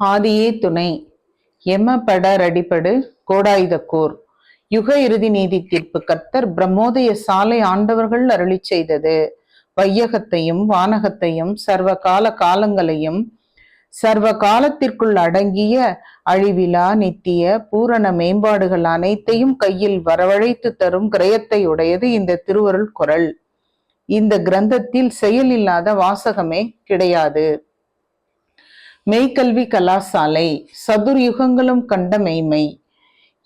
ஆதியே துணை. எம பட ரடிபடு கோடாயுதக்கூர். யுக இறுதி நீதி தீர்ப்பு கர்த்தர் பிரம்மோதய சாலை ஆண்டவர்கள் அருளிச் செய்தது. வையகத்தையும் வானகத்தையும் சர்வ கால காலங்களையும் சர்வ காலத்திற்குள் அடங்கிய அழிவிலா நித்திய பூரண மேம்பாடுகள் அனைத்தையும் கையில் வரவழைத்து தரும் கிரயத்தை உடையது இந்த திருவருள் குரல். இந்த கிரந்தத்தில் செயல் இல்லாத வாசகமே கிடையாது. மெய்க்கல்வி கலாசாலை சதுர் யுகங்களும் கண்ட மெய்மை.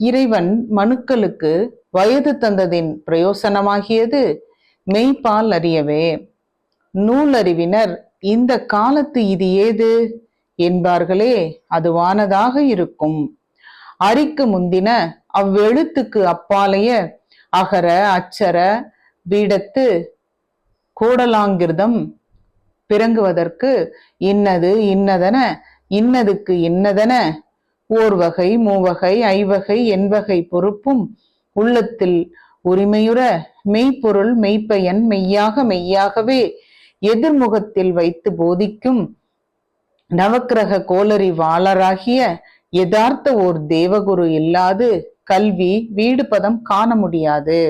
இறைவன் மனுக்களுக்கு வயது தந்ததின் பிரயோசனமாகியது மெய்ப்பால் அறியவே. நூலறிவினர் இந்த காலத்து இது ஏது என்பார்களே அதுவானதாக இருக்கும். அரிக்கு முந்தின அவ்வெழுத்துக்கு அப்பாலைய அகர அச்சர பீடத்து கோடலாங்கிருதம் பிறங்குவதற்கு இன்னது இன்னதென இன்னதுக்கு இன்னதென ஓர்வகை மூவகை ஐவகை எண்வகை பொறுப்பும் உள்ளத்தில் உரிமையுற மெய்ப்பொருள் மெய்ப்பயன் மெய்யாக மெய்யாகவே எதிர்முகத்தில் வைத்து போதிக்கும் நவக்கிரக கோளறிவாளராகிய யதார்த்த ஓர் தேவகுரு இல்லாது கல்வி வீடு பதம் காண முடியாது.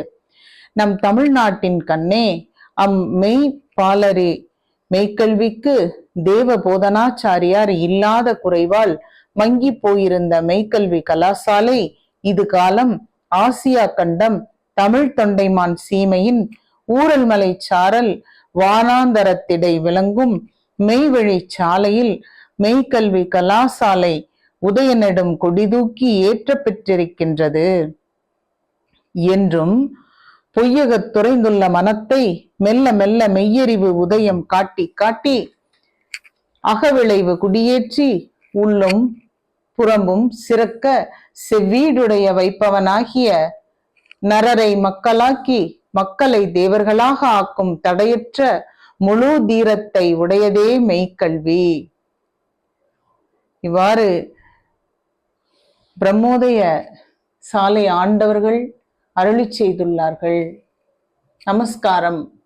நம் தமிழ்நாட்டின் கண்ணே அம் மெய் பாலரி மெய்க்கல்விக்கு தேவ போதனாச்சாரியார் இல்லாத குறைவால் மங்கி போயிருந்த மெய்க்கல்வி கலாசாலை இது காலம் ஆசியா கண்டம் தமிழ் தொண்டைமான் சீமையின் ஊரல்மலை சாரல் வானாந்தரத்திடை விளங்கும் மெய்வழி சாலையில் மெய்க்கல்வி கலாசாலை உதயனிடம் கொடிதூக்கி ஏற்ற பெற்றிருக்கின்றது. என்றும் பொய்யகத் துறைந்துள்ள மனத்தை மெல்ல மெல்ல மெய்யறிவு உதயம் காட்டி காட்டி. அகவிளைவு குடியேற்றி உள்ளும் புறம்பும் சிறக்க செவ்வீடுடைய வைப்பவனாகிய நரரை மக்களாக்கி மக்களை தேவர்களாக ஆக்கும் தடையற்ற முழு தீரத்தை உடையதே மெய்க்கல்வி. இவ்வாறு பிரம்மோதய சாலை ஆண்டவர்கள் அருளி செய்துள்ளார்கள். நமஸ்காரம்.